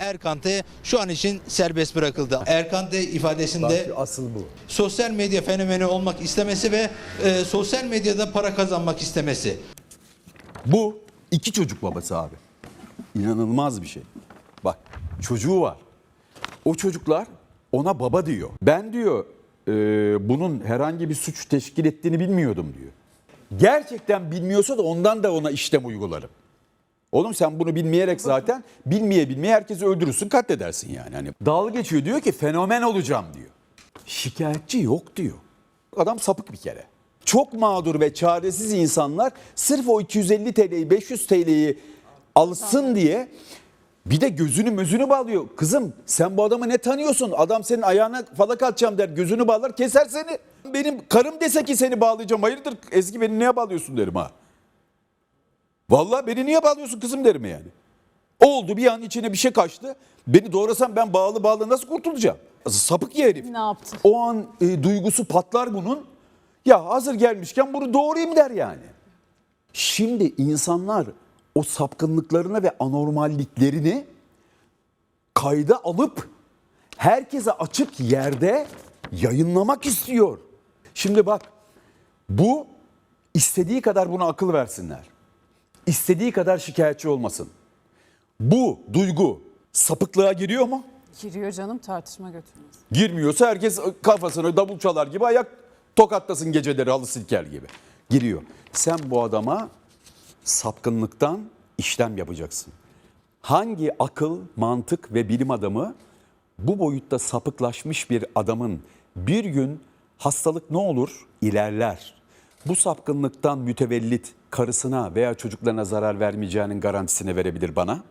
Erkante şu an için serbest bırakıldı. Erkante ifadesinde Bak, asıl bu. sosyal medya fenomeni olmak istemesi ve e, sosyal medyada para kazanmak istemesi. Bu iki çocuk babası abi. İnanılmaz bir şey. Bak çocuğu var. O çocuklar ona baba diyor. Ben diyor e, bunun herhangi bir suç teşkil ettiğini bilmiyordum diyor. Gerçekten bilmiyorsa da ondan da ona işlem uygularım. Oğlum sen bunu bilmeyerek zaten bilmeye bilmeye herkesi öldürürsün katledersin yani. Hani dalga geçiyor diyor ki fenomen olacağım diyor. Şikayetçi yok diyor. Adam sapık bir kere. Çok mağdur ve çaresiz insanlar sırf o 250 TL'yi 500 TL'yi alsın diye bir de gözünü mözünü bağlıyor. Kızım sen bu adamı ne tanıyorsun? Adam senin ayağına falak atacağım der. Gözünü bağlar keser seni. Benim karım dese ki seni bağlayacağım. Hayırdır Ezgi beni niye bağlıyorsun derim ha. Vallahi beni niye bağlıyorsun kızım derim yani. Oldu bir an içine bir şey kaçtı. Beni doğrasam ben bağlı bağlı nasıl kurtulacağım? Sapık ya herif. Ne yaptın? O an e, duygusu patlar bunun. Ya hazır gelmişken bunu doğrayayım der yani. Şimdi insanlar o sapkınlıklarını ve anormalliklerini kayda alıp herkese açık yerde yayınlamak istiyor. Şimdi bak bu istediği kadar buna akıl versinler. İstediği kadar şikayetçi olmasın. Bu duygu sapıklığa giriyor mu? Giriyor canım tartışma götürmez. Girmiyorsa herkes kafasını davul çalar gibi ayak tokatlasın geceleri halı silker gibi. Giriyor. Sen bu adama sapkınlıktan işlem yapacaksın. Hangi akıl, mantık ve bilim adamı bu boyutta sapıklaşmış bir adamın bir gün hastalık ne olur? İlerler. Bu sapkınlıktan mütevellit karısına veya çocuklarına zarar vermeyeceğinin garantisini verebilir bana?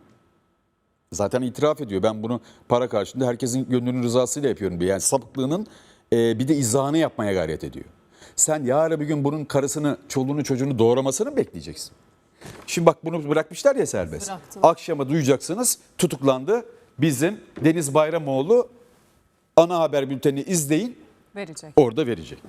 Zaten itiraf ediyor. Ben bunu para karşılığında herkesin gönlünün rızasıyla yapıyorum diyor. Yani sapıklığının e, bir de izahını yapmaya gayret ediyor. Sen yarın bir gün bunun karısını, çoluğunu, çocuğunu doğramasını mı bekleyeceksin? Şimdi bak bunu bırakmışlar ya serbest. Bıraktılar. Akşama duyacaksınız tutuklandı. Bizim Deniz Bayramoğlu ana haber bültenini izleyin Verecek. orada verecek.